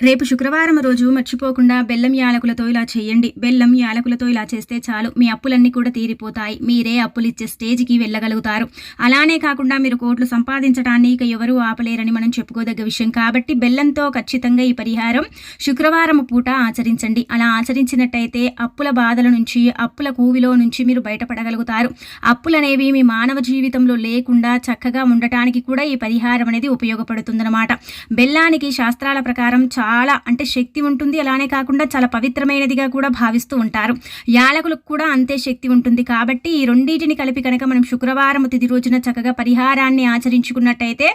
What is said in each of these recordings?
రేపు శుక్రవారం రోజు మర్చిపోకుండా బెల్లం యాలకులతో ఇలా చేయండి. బెల్లం యాలకులతో ఇలా చేస్తే చాలు. మీ అప్పులన్నీ కూడా తీరిపోతాయి. మీరే అప్పులు ఇచ్చే స్టేజ్కి వెళ్ళగలుగుతారు. అలానే కాకుండా మీరు కోట్లు సంపాదించడాన్ని ఇక ఎవరూ ఆపలేరని మనం చెప్పుకోదగ్గ విషయం కాబట్టి బెల్లంతో ఖచ్చితంగా ఈ పరిహారం శుక్రవారం పూట ఆచరించండి. అలా ఆచరించినట్టయితే అప్పుల బాధల నుంచి అప్పుల కూవిలో నుంచి మీరు బయటపడగలుగుతారు. అప్పులనేవి మీ మానవ జీవితంలో లేకుండా చక్కగా ఉండటానికి కూడా ఈ పరిహారం అనేది ఉపయోగపడుతుందన్నమాట. బెల్లానికి శాస్త్రాల ప్రకారం చాలా అంటే శక్తి ఉంటుంది. అలానే కాకుండా చాలా పవిత్రమైనదిగా కూడా భావిస్తూ ఉంటారు. యాలకులకు కూడా అంతే శక్తి ఉంటుంది. కాబట్టి ఈ రెండింటిని కలిపి కనుక మనం శుక్రవారం తిది రోజున చక్కగా పరిహారాన్ని ఆచరించుకున్నట్టయితే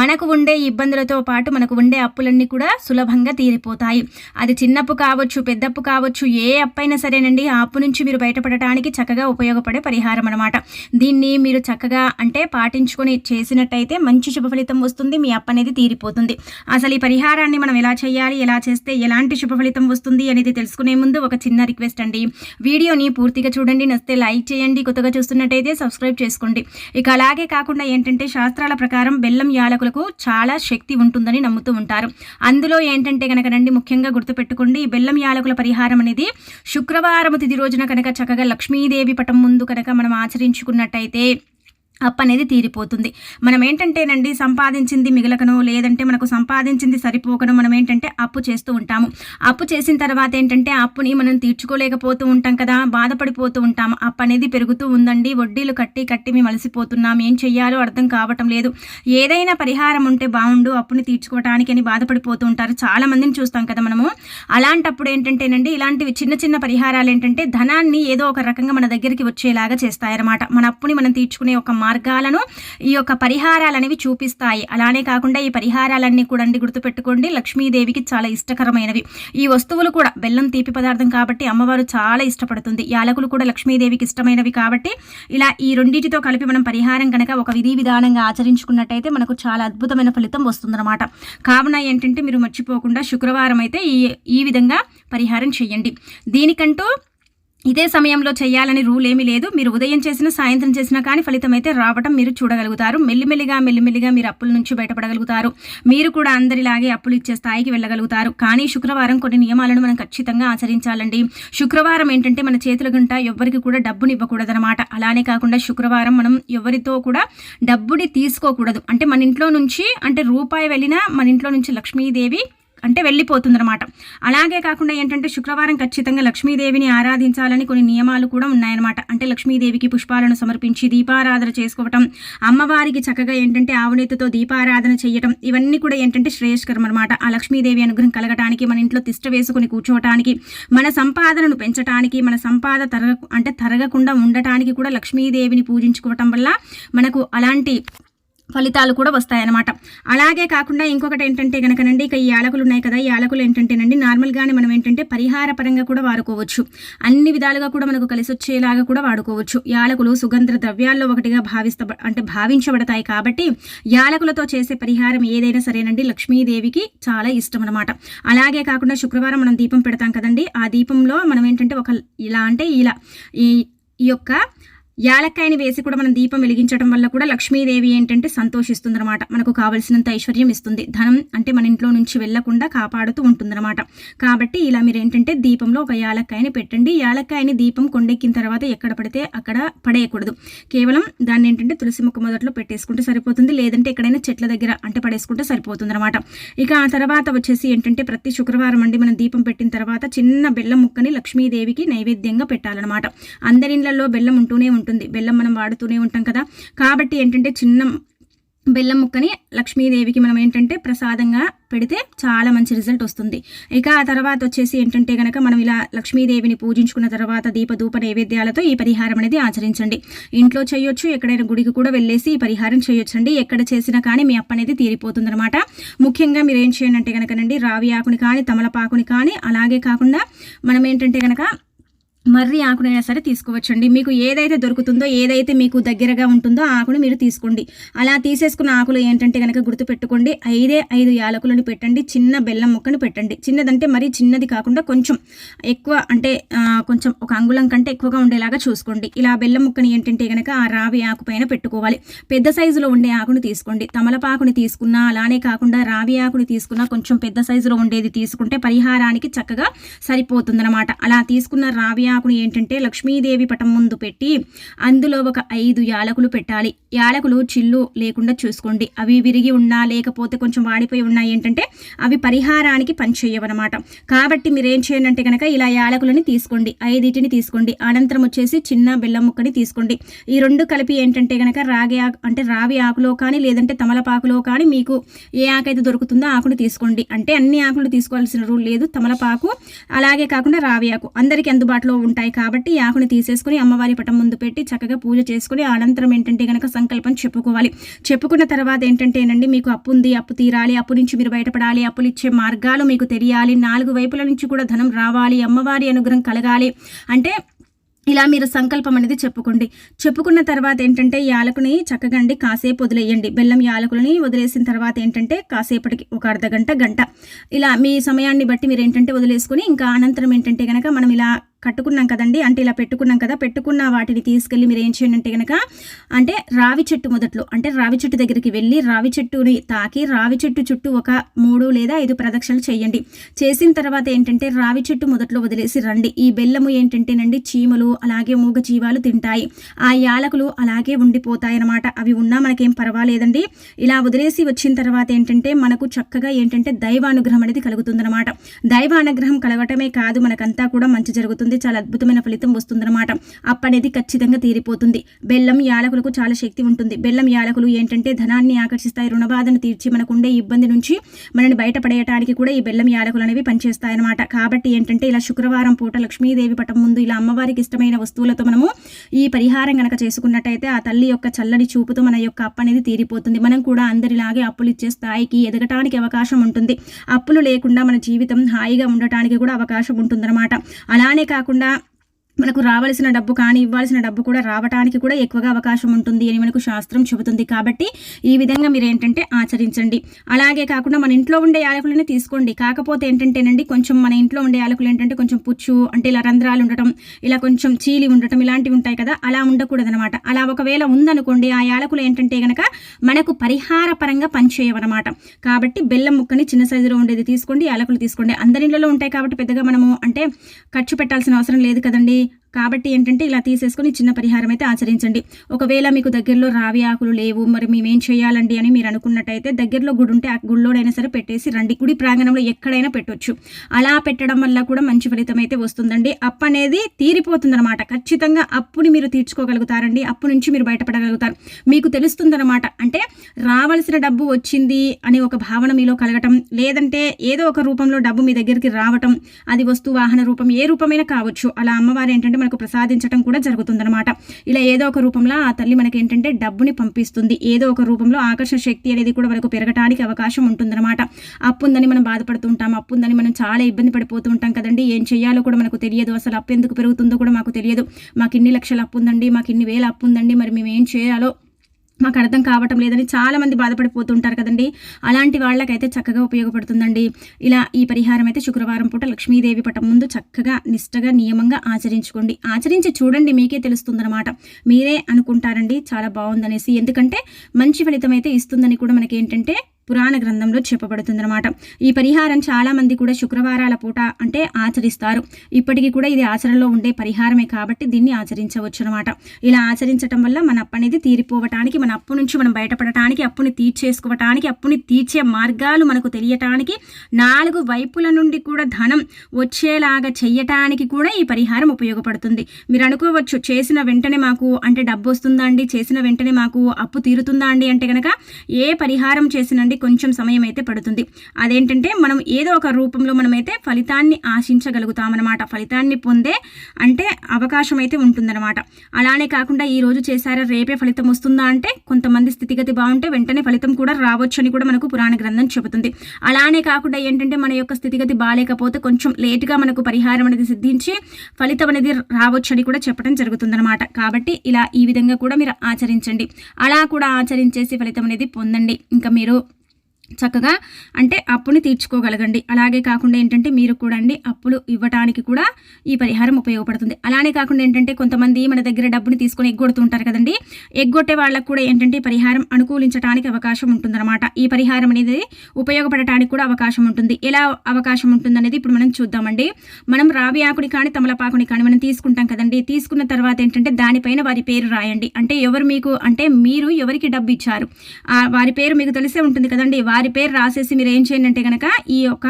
మనకు ఉండే ఇబ్బందులతో పాటు మనకు ఉండే అప్పులన్నీ కూడా సులభంగా తీరిపోతాయి. అది చిన్నప్పు కావచ్చు పెద్దప్పు కావచ్చు ఏ అప్పైనా సరేనండి ఆ అప్పు నుంచి మీరు బయటపడటానికి చక్కగా ఉపయోగపడే పరిహారం అనమాట దీన్ని మీరు చక్కగా అంటే పాటించుకొని చేసినట్టయితే మంచి శుభ ఫలితం వస్తుంది. మీ అప్పు అనేది తీరిపోతుంది. అసలు ఈ పరిహారాన్ని మనం ఎలా చేయాలి? ఎలా చేస్తే ఎలాంటి శుభ ఫలితం వస్తుంది అనేది తెలుసుకునే ముందు ఒక చిన్న రిక్వెస్ట్ అండి. వీడియోని పూర్తిగా చూడండి నచ్చితే లైక్ చేయండి కొత్తగా చూస్తున్నట్టయితే సబ్స్క్రైబ్ చేసుకోండి. ఇక అలాగే కాకుండా ఏంటంటే శాస్త్రాల ప్రకారం బెల్లం యాలకులకు చాలా శక్తి ఉంటుందని నమ్ముతూ ఉంటారు. అందులో ఏంటంటే కనుక రండి ముఖ్యంగా గుర్తుపెట్టుకోండి ఈ బెల్లం యాలకుల పరిహారం అనేది శుక్రవారం తిది రోజున కనుక చక్కగా లక్ష్మీదేవి పటం ముందు కనుక మనం ఆచరించుకున్నట్టయితే అప్ అనేది తీరిపోతుంది. మనం ఏంటంటేనండి సంపాదించింది మిగలకనో లేదంటే మనకు సంపాదించింది సరిపోకనో మనం ఏంటంటే అప్పు చేస్తూ ఉంటాము. అప్పు చేసిన తర్వాత ఏంటంటే అప్పుని మనం తీర్చుకోలేకపోతూ ఉంటాం కదా బాధపడిపోతూ ఉంటాం. అప్పు అనేది పెరుగుతూ ఉందండి. వడ్డీలు కట్టి కట్టి మేము అలసిపోతున్నాం. ఏం చెయ్యాలో అర్థం కావటం లేదు. ఏదైనా పరిహారం ఉంటే బాగుండు అప్పుని తీర్చుకోవటానికి అని బాధపడిపోతూ ఉంటారు చాలా మందిని చూస్తాం కదా మనము. అలాంటప్పుడు ఏంటంటేనండి ఇలాంటివి చిన్న చిన్న పరిహారాలు ఏంటంటే ధనాన్ని ఏదో ఒక రకంగా మన దగ్గరికి వచ్చేలాగా చేస్తాయన్నమాట. మన అప్పుని మనం తీర్చుకునే ఒక మార్గాలను ఈ యొక్క పరిహారాలు అనేవి చూపిస్తాయి. అలానే కాకుండా ఈ పరిహారాలన్నీ కూడా అండి గుర్తుపెట్టుకోండి. లక్ష్మీదేవికి చాలా ఇష్టకరమైనవి. ఈ వస్తువులు కూడా బెల్లం తీపి పదార్థం కాబట్టి అమ్మవారు చాలా ఇష్టపడుతుంది. యాలకులు కూడా లక్ష్మీదేవికి ఇష్టమైనవి కాబట్టి ఇలా ఈ రెండింటితో కలిపి మనం పరిహారం కనుక ఒక విధి విధానంగా ఆచరించుకున్నట్టయితే మనకు చాలా అద్భుతమైన ఫలితం వస్తుందన్నమాట. కావున ఏంటంటే మీరు మర్చిపోకుండా శుక్రవారం అయితే ఈ ఈ విధంగా పరిహారం చేయండి. దీనికంటూ ఇదే సమయంలో చేయాలని రూల్ ఏమీ లేదు. మీరు ఉదయం చేసినా సాయంత్రం చేసినా కానీ ఫలితం అయితే రావటం మీరు చూడగలుగుతారు. మెల్లిమెల్లిగా మెల్లిమెల్లిగా మీరు అప్పుల నుంచి బయటపడగలుగుతారు. మీరు కూడా అందరిలాగే అప్పులు ఇచ్చే స్థాయికి వెళ్ళగలుగుతారు. కానీ శుక్రవారం కొన్ని నియమాలను మనం ఖచ్చితంగా ఆచరించాలండి. శుక్రవారం ఏంటంటే మన చేతుల గుంట ఎవ్వరికి కూడా డబ్బుని ఇవ్వకూడదనమాట అలానే కాకుండా శుక్రవారం మనం ఎవరితో కూడా డబ్బుని తీసుకోకూడదు. అంటే మన ఇంట్లో నుంచి అంటే రూపాయి వెళ్ళినా మన ఇంట్లో నుంచి లక్ష్మీదేవి అంటే వెళ్ళిపోతుందన్నమాట. అలాగే కాకుండా ఏంటంటే శుక్రవారం ఖచ్చితంగా లక్ష్మీదేవిని ఆరాధించాలని కొన్ని నియమాలు కూడా ఉన్నాయన్నమాట. అంటే లక్ష్మీదేవికి పుష్పాలను సమర్పించి దీపారాధన చేసుకోవటం అమ్మవారికి చక్కగా ఏంటంటే ఆవునేతితో దీపారాధన చేయటం ఇవన్నీ కూడా ఏంటంటే శ్రేయస్కరం అనమాట ఆ లక్ష్మీదేవి అనుగ్రహం కలగటానికి మన ఇంట్లో తిష్ట వేసుకుని కూర్చోవటానికి మన సంపాదనను పెంచడానికి మన సంపాద తరగ అంటే తరగకుండా ఉండటానికి కూడా లక్ష్మీదేవిని పూజించుకోవటం వల్ల మనకు అలాంటి ఫలితాలు కూడా వస్తాయన్నమాట. అలాగే కాకుండా ఇంకొకటి ఏంటంటే కనుకనండి ఇక ఈ యాలకులు ఉన్నాయి కదా ఈ యాలకులు ఏంటంటేనండి నార్మల్గానే మనం ఏంటంటే పరిహార పరంగా కూడా వాడుకోవచ్చు. అన్ని విధాలుగా కూడా మనకు కలిసి వచ్చేలాగా కూడా వాడుకోవచ్చు. యాలకులు సుగంధ ద్రవ్యాల్లో ఒకటిగా భావిస్త అంటే భావించబడతాయి కాబట్టి యాలకులతో చేసే పరిహారం ఏదైనా సరేనండి లక్ష్మీదేవికి చాలా ఇష్టం అనమాట అలాగే కాకుండా శుక్రవారం మనం దీపం పెడతాం కదండి ఆ దీపంలో మనం ఏంటంటే ఒక ఇలా అంటే ఇలా ఈ ఈ యొక్క యాలక్కాయని వేసి కూడా మనం దీపం వెలిగించడం వల్ల కూడా లక్ష్మీదేవి ఏంటంటే సంతోషిస్తుంది అనమాట మనకు కావలసినంత ఐశ్వర్యం ఇస్తుంది. ధనం అంటే మన ఇంట్లో నుంచి వెళ్ళకుండా కాపాడుతూ ఉంటుందన్నమాట. కాబట్టి ఇలా మీరు ఏంటంటే దీపంలో ఒక యాలక్కాయని పెట్టండి. యాలక్కాయని దీపం కొండెక్కిన తర్వాత ఎక్కడ పడితే అక్కడ పడేయకూడదు. కేవలం దాన్ని ఏంటంటే తులసి మొక్క మొదట్లో పెట్టేసుకుంటే సరిపోతుంది. లేదంటే ఎక్కడైనా చెట్ల దగ్గర అంటే పడేసుకుంటే సరిపోతుంది అనమాట ఇక ఆ తర్వాత వచ్చేసి ఏంటంటే ప్రతి శుక్రవారం అండి మనం దీపం పెట్టిన తర్వాత చిన్న బెల్లం ముక్కని లక్ష్మీదేవికి నైవేద్యంగా పెట్టాలన్నమాట. అందరిళ్ళల్లో బెల్లం ఉంటూనే ఉంటుంది. ఉంటుంది. బెల్లం మనం వాడుతూనే ఉంటాం కదా. కాబట్టి ఏంటంటే చిన్న బెల్లం ముక్కని లక్ష్మీదేవికి మనం ఏంటంటే ప్రసాదంగా పెడితే చాలా మంచి రిజల్ట్ వస్తుంది. ఇక ఆ తర్వాత వచ్చేసి ఏంటంటే కనుక మనం ఇలా లక్ష్మీదేవిని పూజించుకున్న తర్వాత దీపధూప నైవేద్యాలతో ఈ పరిహారం అనేది ఆచరించండి. ఇంట్లో చేయొచ్చు ఎక్కడైనా గుడికి కూడా వెళ్ళేసి ఈ పరిహారం చేయొచ్చండి. ఎక్కడ చేసినా కానీ మీ అప్ప అనేది తీరిపోతుందనమాట ముఖ్యంగా మీరు ఏం చేయండి అంటే కనుకనండి రావి ఆకుని కానీ తమలపాకుని కానీ అలాగే కాకుండా మనం ఏంటంటే కనుక మర్రి ఆకునైనా సరే తీసుకోవచ్చండి. మీకు ఏదైతే దొరుకుతుందో ఏదైతే మీకు దగ్గరగా ఉంటుందో ఆకును మీరు తీసుకోండి. అలా తీసేసుకున్న ఆకులు ఏంటంటే కనుక గుర్తుపెట్టుకోండి. ఐదే ఐదు యాలకులను పెట్టండి. చిన్న బెల్లం ముక్కను పెట్టండి. చిన్నదంటే మరీ చిన్నది కాకుండా కొంచెం ఎక్కువ అంటే కొంచెం ఒక అంగుళం కంటే ఎక్కువగా ఉండేలాగా చూసుకోండి. ఇలా బెల్లం ముక్కని ఏంటంటే కనుక ఆ రావి ఆకు పైన పెట్టుకోవాలి. పెద్ద సైజులో ఉండే ఆకును తీసుకోండి. తమలపాకుని తీసుకున్నా అలానే కాకుండా రావి ఆకుని తీసుకున్నా కొంచెం పెద్ద సైజులో ఉండేది తీసుకుంటే పరిహారానికి చక్కగా సరిపోతుందన్నమాట. అలా తీసుకున్న రావి ఆకుని ఏంటంటే లక్ష్మీదేవి పటం ముందు పెట్టి అందులో ఒక ఐదు యాలకులు పెట్టాలి. యాలకులు చిల్లు లేకుండా చూసుకోండి. అవి విరిగి ఉన్నా లేకపోతే కొంచెం వాడిపోయి ఉన్నా ఏంటంటే అవి పరిహారానికి పనిచేయవన్నమాట. కాబట్టి మీరు ఏం చేయండి అంటే కనుక ఇలా యాలకులని తీసుకోండి. ఐదిటిని తీసుకోండి. అనంతరం వచ్చేసి చిన్న బెల్లం ముక్కని తీసుకోండి. ఈ రెండు కలిపి ఏంటంటే కనుక రాగి ఆకు అంటే రావి ఆకులో కానీ లేదంటే తమలపాకులో కానీ మీకు ఏ ఆకైతే దొరుకుతుందో ఆకును తీసుకోండి. అంటే అన్ని ఆకులు తీసుకోవాల్సిన రూల్ లేదు. తమలపాకు అలాగే కాకుండా రావి ఆకు. అందరికీ అందుబాటులో ఉంటాయి కాబట్టి ఈ ఆకుని తీసేసుకుని అమ్మవారి పటం ముందు పెట్టి చక్కగా పూజ చేసుకుని అనంతరం ఏంటంటే కనుక సంకల్పం చెప్పుకోవాలి. చెప్పుకున్న తర్వాత ఏంటంటేనండి మీకు అప్పు ఉంది అప్పు తీరాలి అప్పు నుంచి మీరు బయటపడాలి అప్పులు ఇచ్చే మార్గాలు మీకు తెలియాలి నాలుగు వైపుల నుంచి కూడా ధనం రావాలి అమ్మవారి అనుగ్రహం కలగాలి అంటే ఇలా మీరు సంకల్పం అనేది చెప్పుకోండి. చెప్పుకున్న తర్వాత ఏంటంటే యాలకుని చక్కగా అండి కాసేపు వదిలేయండి. బెల్లం యాలకులని వదిలేసిన తర్వాత ఏంటంటే కాసేపటికి ఒక అర్ధ గంట గంట. ఇలా మీ సమయాన్ని బట్టి మీరు ఏంటంటే వదిలేసుకొని ఇంకా అనంతరం ఏంటంటే కనుక మనం ఇలా కట్టుకున్నాం కదండి. అంటే ఇలా పెట్టుకున్నాం కదా పెట్టుకున్న వాటిని తీసుకెళ్ళి మీరు ఏం చేయండి అంటే కనుక అంటే రావి చెట్టు మొదట్లో అంటే రావి చెట్టు దగ్గరికి వెళ్ళి రావి చెట్టుని తాకి రావి చెట్టు చుట్టూ ఒక మూడు లేదా ఐదు ప్రదక్షిణలు చేయండి. చేసిన తర్వాత ఏంటంటే రావి చెట్టు మొదట్లో వదిలేసి రండి. ఈ బెల్లము ఏంటంటేనండి చీమలు అలాగే మూగ జీవాలు తింటాయి. ఆ యాలకులు అలాగే ఉండిపోతాయి అన్నమాట అవి ఉన్నా మనకేం పర్వాలేదండి. ఇలా వదిలేసి వచ్చిన తర్వాత ఏంటంటే మనకు చక్కగా ఏంటంటే దైవానుగ్రహం అనేది కలుగుతుందన్నమాట. దైవానుగ్రహం కలగటమే కాదు మనకంతా కూడా మంచి జరుగుతుంది. చాలా అద్భుతమైన ఫలితం వస్తుందన్నమాట. అప్పనేది ఖచ్చితంగా తీరిపోతుంది. బెల్లం యాలకులకు చాలా శక్తి ఉంటుంది. బెల్లం యాలకులు ఏంటంటే ధనాన్ని ఆకర్షిస్తాయి రుణబాధను తీర్చి మనకు ఉండే ఇబ్బంది నుంచి మనని బయటపడేయటానికి కూడా ఈ బెల్లం యాలకులు అనేవి పనిచేస్తాయన్నమాట. కాబట్టి ఏంటంటే ఇలా శుక్రవారం పూట లక్ష్మీదేవి పటం ముందు ఇలా అమ్మవారికి ఇష్టమైన వస్తువులతో మనము ఈ పరిహారం గనక చేసుకున్నట్టయితే ఆ తల్లి యొక్క చల్లని చూపుతో మన యొక్క అప్పు అనేది తీరిపోతుంది. మనం కూడా అందరిలాగే అప్పులు ఇచ్చే స్థాయికి ఎదగటానికి అవకాశం ఉంటుంది. అప్పులు లేకుండా మన జీవితం హాయిగా ఉండటానికి కూడా అవకాశం ఉంటుందన్నమాట. అలానే కాకుండా మనకు రావాల్సిన డబ్బు కానీ ఇవ్వాల్సిన డబ్బు కూడా రావడానికి కూడా ఎక్కువగా అవకాశం ఉంటుంది అని మనకు శాస్త్రం చెబుతుంది. కాబట్టి ఈ విధంగా మీరు ఏంటంటే ఆచరించండి. అలాగే కాకుండా మన ఇంట్లో ఉండే యాలకులనే తీసుకోండి. కాకపోతే ఏంటంటేనండి కొంచెం మన ఇంట్లో ఉండే యాలకులు ఏంటంటే కొంచెం పుచ్చు అంటే ఇలా రంధ్రాలు ఉండటం ఇలా కొంచెం చీలి ఉండటం ఇలాంటివి ఉంటాయి కదా అలా ఉండకూడదనమాట అలా ఒకవేళ ఉందనుకోండి ఆ యాలకులు ఏంటంటే గనక మనకు పరిహార పరంగా పనిచేయవన్నమాట. కాబట్టి బెల్లం ముక్కని చిన్న సైజులో ఉండేది తీసుకోండి యాలకులు తీసుకోండి. అందరి ఉంటాయి కాబట్టి పెద్దగా మనము అంటే ఖర్చు పెట్టాల్సిన అవసరం లేదు కదండి. కాబట్టి ఏంటంటే ఇలా తీసేసుకొని చిన్న పరిహారం అయితే ఆచరించండి. ఒకవేళ మీకు దగ్గరలో రావి ఆకులు లేవు మరి మేమేం చేయాలండి అని మీరు అనుకున్నట్టయితే దగ్గరలో గుడి ఉంటే ఆ గుడిలోనైనా సరే పెట్టేసి రండి. గుడి ప్రాంగణంలో ఎక్కడైనా పెట్టొచ్చు. అలా పెట్టడం వల్ల కూడా మంచి ఫలితం అయితే వస్తుందండి. అప్పు అనేది తీరిపోతుందన్నమాట. ఖచ్చితంగా అప్పుని మీరు తీర్చుకోగలుగుతారండి. అప్పు నుంచి మీరు బయటపడగలుగుతారు. మీకు తెలుస్తుందన్నమాట. అంటే రావాల్సిన డబ్బు వచ్చింది అని ఒక భావన మీలో కలగటం లేదంటే ఏదో ఒక రూపంలో డబ్బు మీ దగ్గరికి రావటం అది వస్తు వాహన రూపం ఏ రూపమైనా కావచ్చు. అలా అమ్మవారు ఏంటంటే మనకు ప్రసాదించడం కూడా జరుగుతుందనమాట ఇలా ఏదో ఒక రూపంలో ఆ తల్లి మనకి ఏంటంటే డబ్బుని పంపిస్తుంది. ఏదో ఒక రూపంలో ఆకర్షణ శక్తి అనేది కూడా మనకు పెరగడానికి అవకాశం ఉంటుందన్నమాట. అప్పు ఉందని మనం బాధపడుతూ ఉంటాం. అప్పు ఉందని మనం చాలా ఇబ్బంది పడిపోతూ ఉంటాం కదండి. ఏం చేయాలో కూడా మనకు తెలియదు. అసలు అప్పు ఎందుకు పెరుగుతుందో కూడా మాకు తెలియదు. మాకు ఇన్ని లక్షల అప్పు ఉందండి మాకు ఇన్ని వేల అప్పు ఉందండి మరి మేము ఏం చేయాలో మాకు అర్థం కావటం లేదని చాలామంది బాధపడిపోతుంటారు కదండి. అలాంటి వాళ్ళకైతే చక్కగా ఉపయోగపడుతుందండి. ఇలా ఈ పరిహారం అయితే శుక్రవారం పూట లక్ష్మీదేవి పటం ముందు చక్కగా నిష్టగా నియమంగా ఆచరించుకోండి. ఆచరించి చూడండి మీకే తెలుస్తుందన్నమాట. మీరే అనుకుంటారండి చాలా బాగుందనేసి. ఎందుకంటే మంచి ఫలితం అయితే ఇస్తుందని కూడా మనకి ఏంటంటే పురాణ గ్రంథంలో చెప్పబడుతుందన్నమాట. ఈ పరిహారం చాలామంది కూడా శుక్రవారాల పూట అంటే ఆచరిస్తారు. ఇప్పటికీ కూడా ఇది ఆచరణలో ఉండే పరిహారమే కాబట్టి దీన్ని ఆచరించవచ్చు అనమాట ఇలా ఆచరించడం వల్ల మన అప్పు అనేది తీరిపోవటానికి మన అప్పు నుంచి మనం బయటపడటానికి అప్పుని తీర్చేసుకోవటానికి అప్పుని తీర్చే మార్గాలు మనకు తెలియటానికి నాలుగు వైపుల నుండి కూడా ధనం వచ్చేలాగా చెయ్యటానికి కూడా ఈ పరిహారం ఉపయోగపడుతుంది. మీరు అనుకోవచ్చు చేసిన వెంటనే మాకు అంటే డబ్బు వస్తుందా అండి? చేసిన వెంటనే మాకు అప్పు తీరుతుందా అండి? అంటే కనుక ఏ పరిహారం చేసినండి అనేది కొంచెం సమయం అయితే పడుతుంది. అదేంటంటే మనం ఏదో ఒక రూపంలో మనమైతే ఫలితాన్ని ఆశించగలుగుతామన్నమాట. ఫలితాన్ని పొందే అంటే అవకాశం అయితే ఉంటుందన్నమాట. అలానే కాకుండా ఈ రోజు చేశారా రేపే ఫలితం వస్తుందా అంటే కొంతమంది స్థితిగతి బాగుంటే వెంటనే ఫలితం కూడా రావచ్చు అని కూడా మనకు పురాణ గ్రంథం చెబుతుంది. అలానే కాకుండా ఏంటంటే మన యొక్క స్థితిగతి బాగాలేకపోతే కొంచెం లేటుగా మనకు పరిహారం అనేది సిద్ధించి ఫలితం అనేది రావచ్చు అని కూడా చెప్పడం జరుగుతుందన్నమాట. కాబట్టి ఇలా ఈ విధంగా కూడా మీరు ఆచరించండి. అలా కూడా ఆచరించేసి ఫలితం అనేది పొందండి. ఇంకా మీరు చక్కగా అంటే అప్పుని తీర్చుకోగలగండి. అలాగే కాకుండా ఏంటంటే మీరు కూడా అండి అప్పులు ఇవ్వటానికి కూడా ఈ పరిహారం ఉపయోగపడుతుంది. అలానే కాకుండా ఏంటంటే కొంతమంది మన దగ్గర డబ్బుని తీసుకొని ఎగ్గొడుతుంటారు కదండి. ఎగ్గొట్టే వాళ్ళకు కూడా ఏంటంటే పరిహారం అనుకూలించడానికి అవకాశం ఉంటుందన్నమాట. ఈ పరిహారం అనేది ఉపయోగపడటానికి కూడా అవకాశం ఉంటుంది. ఎలా అవకాశం ఉంటుంది అనేది ఇప్పుడు మనం చూద్దామండి. మనం రావి ఆకుని కానీ తమలపాకుని కానీ మనం తీసుకుంటాం కదండి. తీసుకున్న తర్వాత ఏంటంటే దానిపైన వారి పేరు రాయండి. అంటే ఎవరు మీకు అంటే మీరు ఎవరికి డబ్బు ఇచ్చారు? వారి పేరు మీకు తెలిసే ఉంటుంది కదండి. వారి పేరు రాసేసి మీరు ఏం చేయండి అంటే కనుక ఈ యొక్క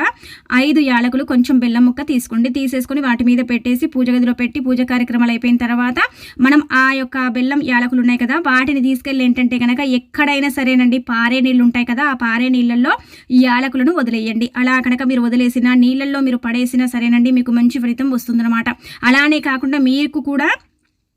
ఐదు యాలకులు కొంచెం బెల్లం ముక్క తీసుకోండి. తీసేసుకొని వాటి మీద పెట్టేసి పూజ గదిలో పెట్టి పూజ కార్యక్రమాలు అయిపోయిన తర్వాత మనం ఆ యొక్క బెల్లం యాలకులు ఉన్నాయి కదా వాటిని తీసుకెళ్ళి ఏంటంటే కనుక ఎక్కడైనా సరేనండి పారే నీళ్ళు ఉంటాయి కదా ఆ పారే నీళ్ళల్లో ఈ యాలకులను వదిలేయండి. అలా కనుక మీరు వదిలేసిన నీళ్ళల్లో మీరు పడేసినా సరేనండి మీకు మంచి ఫలితం వస్తుందన్నమాట. అలానే కాకుండా మీకు కూడా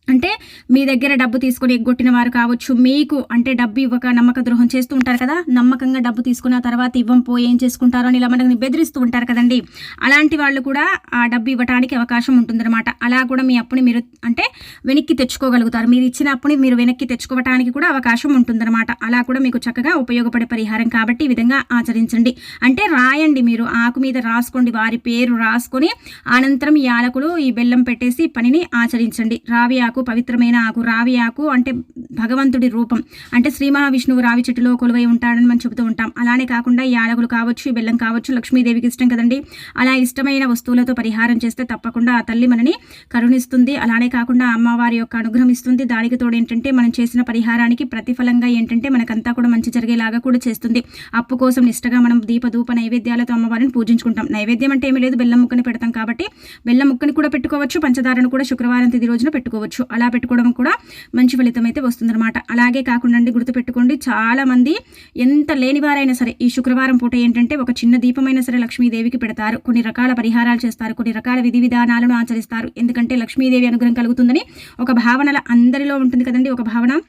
అంటే మీ దగ్గర డబ్బు తీసుకొని ఎగ్గొట్టిన వారు కావచ్చు మీకు అంటే డబ్బు ఇవ్వక నమ్మక ద్రోహం చేస్తూ ఉంటారు కదా నమ్మకంగా డబ్బు తీసుకున్న తర్వాత ఇవ్వం పోయి ఏం చేసుకుంటారో అని ఇలా మనకి బెదిరిస్తూ ఉంటారు కదండి. అలాంటి వాళ్ళు కూడా ఆ డబ్బు ఇవ్వడానికి అవకాశం ఉంటుందన్నమాట. అలా కూడా మీ అప్పుని మీరు అంటే వెనక్కి తెచ్చుకోగలుగుతారు. మీరు ఇచ్చిన అప్పుని మీరు వెనక్కి తెచ్చుకోవడానికి కూడా అవకాశం ఉంటుందన్నమాట. అలా కూడా మీకు చక్కగా ఉపయోగపడే పరిహారం కాబట్టి ఈ విధంగా ఆచరించండి. అంటే రాయండి మీరు ఆకు మీద రాసుకోండి వారి పేరు రాసుకొని అనంతరం ఈ ఆలకులు ఈ బెల్లం పెట్టేసి పనిని ఆచరించండి. రావి ఆకు ఆకు పవిత్రమైన ఆకు రావి ఆకు అంటే భగవంతుడి రూపం. అంటే శ్రీ మహావిష్ణువు రావి చెట్టులో కొలువై ఉంటాడని మనం చెబుతూ ఉంటాం. అలానే కాకుండా ఈ యాలకులు కావచ్చు బెల్లం కావచ్చు లక్ష్మీదేవికి ఇష్టం కదండి. అలా ఇష్టమైన వస్తువులతో పరిహారం చేస్తే తప్పకుండా ఆ తల్లి మనని కరుణిస్తుంది. అలానే కాకుండా అమ్మవారి యొక్క అనుగ్రహం ఇస్తుంది. దానికి తోడు ఏంటంటే మనం చేసిన పరిహారానికి ప్రతిఫలంగా ఏంటంటే మనకంతా కూడా మంచి జరిగేలాగా కూడా చేస్తుంది. అప్పు కోసం నిష్టగా మనం దీపధూప నైవేద్యాలతో అమ్మవారిని పూజించుకుంటాం. నైవేద్యం అంటే ఏమీ లేదు. బెల్లం ముక్కని పెడతాం కాబట్టి బెల్లం ముక్కని కూడా పెట్టుకోవచ్చు. పంచదారను కూడా శుక్రవారం తిది రోజున పెట్టుకోవచ్చు. అలా పెట్టుకోవడం కూడా మంచి ఫలితం అయితే వస్తుందన్నమాట. అలాగే కాకుండా గుర్తుపెట్టుకోండి చాలామంది ఎంత లేనివారైనా సరే ఈ శుక్రవారం పూట ఏంటంటే ఒక చిన్న దీపమైనా సరే లక్ష్మీదేవికి పెడతారు. కొన్ని రకాల పరిహారాలు చేస్తారు కొన్ని రకాల విధి విధానాలను ఆచరిస్తారు. ఎందుకంటే లక్ష్మీదేవి అనుగ్రహం కలుగుతుందని ఒక భావనల అందరిలో ఉంటుంది కదండి. ఒక భావన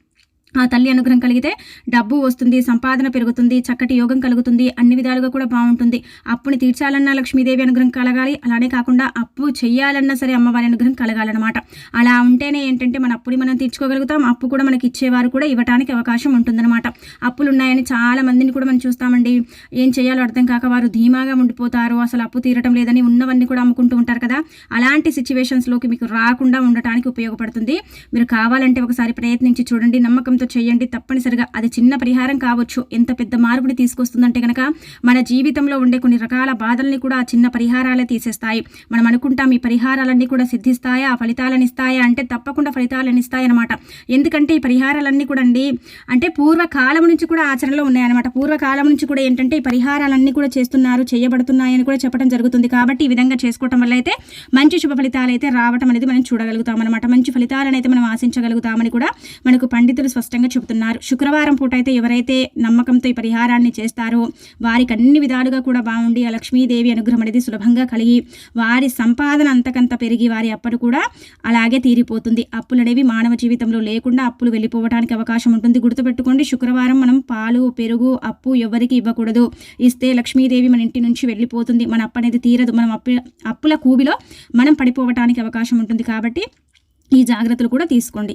ఆ తల్లి అనుగ్రహం కలిగితే డబ్బు వస్తుంది సంపాదన పెరుగుతుంది చక్కటి యోగం కలుగుతుంది అన్ని విధాలుగా కూడా బాగుంటుంది. అప్పుని తీర్చాలన్నా లక్ష్మీదేవి అనుగ్రహం కలగాలి. అలానే కాకుండా అప్పు చేయాలన్నా సరే అమ్మవారి అనుగ్రహం కలగాలన్నమాట. అలా ఉంటేనే ఏంటంటే మన అప్పుని మనం తీర్చుకోగలుగుతాం. అప్పు కూడా మనకి ఇచ్చేవారు కూడా ఇవ్వడానికి అవకాశం ఉంటుందన్నమాట. అప్పులు ఉన్నాయని చాలా మందిని కూడా మనం చూస్తామండి. ఏం చేయాలో అర్థం కాక వారు ధీమాగా ఉండిపోతారు. అసలు అప్పు తీరటం లేదని ఉన్నవన్నీ కూడా అమ్ముకుంటూ ఉంటారు కదా. అలాంటి సిచ్యువేషన్స్లోకి మీకు రాకుండా ఉండటానికి ఉపయోగపడుతుంది. మీరు కావాలంటే ఒకసారి ప్రయత్నించి చూడండి. నమ్మకం నమ్మకంతో చేయండి. తప్పనిసరిగా అది చిన్న పరిహారం కావచ్చు. ఎంత పెద్ద మార్పుని తీసుకొస్తుందంటే కనుక మన జీవితంలో ఉండే కొన్ని రకాల బాధల్ని కూడా చిన్న పరిహారాలే తీసేస్తాయి. మనం అనుకుంటాం ఈ పరిహారాలన్నీ కూడా సిద్ధిస్తాయా ఆ ఫలితాలను ఇస్తాయా అంటే తప్పకుండా ఫలితాలను ఇస్తాయన్నమాట ఎందుకంటే ఈ పరిహారాలన్నీ కూడా అండి అంటే పూర్వకాలం నుంచి కూడా ఆచరణలో ఉన్నాయన్నమాట. పూర్వకాలం నుంచి కూడా ఏంటంటే ఈ పరిహారాలన్నీ కూడా చేస్తున్నారు చేయబడుతున్నాయని కూడా చెప్పడం జరుగుతుంది. కాబట్టి ఈ విధంగా చేసుకోవటం వల్ల అయితే మంచి శుభ ఫలితాలు అయితే రావటం అనేది మనం చూడగలుగుతాం అనమాట మంచి ఫలితాలను అయితే మనం ఆశించగలుగుతామని కూడా మనకు పండితులు స్వస్థ స్పష్టంగా చెబుతున్నారు. శుక్రవారం పూట అయితే ఎవరైతే నమ్మకంతో ఈ పరిహారాన్ని చేస్తారో వారికి అన్ని విధాలుగా కూడా బాగుండి ఆ లక్ష్మీదేవి అనుగ్రహం అనేది సులభంగా కలిగి వారి సంపాదన అంతకంత పెరిగి వారి అప్పటి కూడా అలాగే తీరిపోతుంది. అప్పులు అనేవి మానవ జీవితంలో లేకుండా అప్పులు వెళ్ళిపోవడానికి అవకాశం ఉంటుంది. గుర్తుపెట్టుకోండి శుక్రవారం మనం పాలు పెరుగు అప్పు ఎవరికి ఇవ్వకూడదు. ఇస్తే లక్ష్మీదేవి మన ఇంటి నుంచి వెళ్ళిపోతుంది. మన అప్పు అనేది తీరదు. మనం అప్పు అప్పుల కూబిలో మనం పడిపోవటానికి అవకాశం ఉంటుంది కాబట్టి ఈ జాగ్రత్తలు కూడా తీసుకోండి.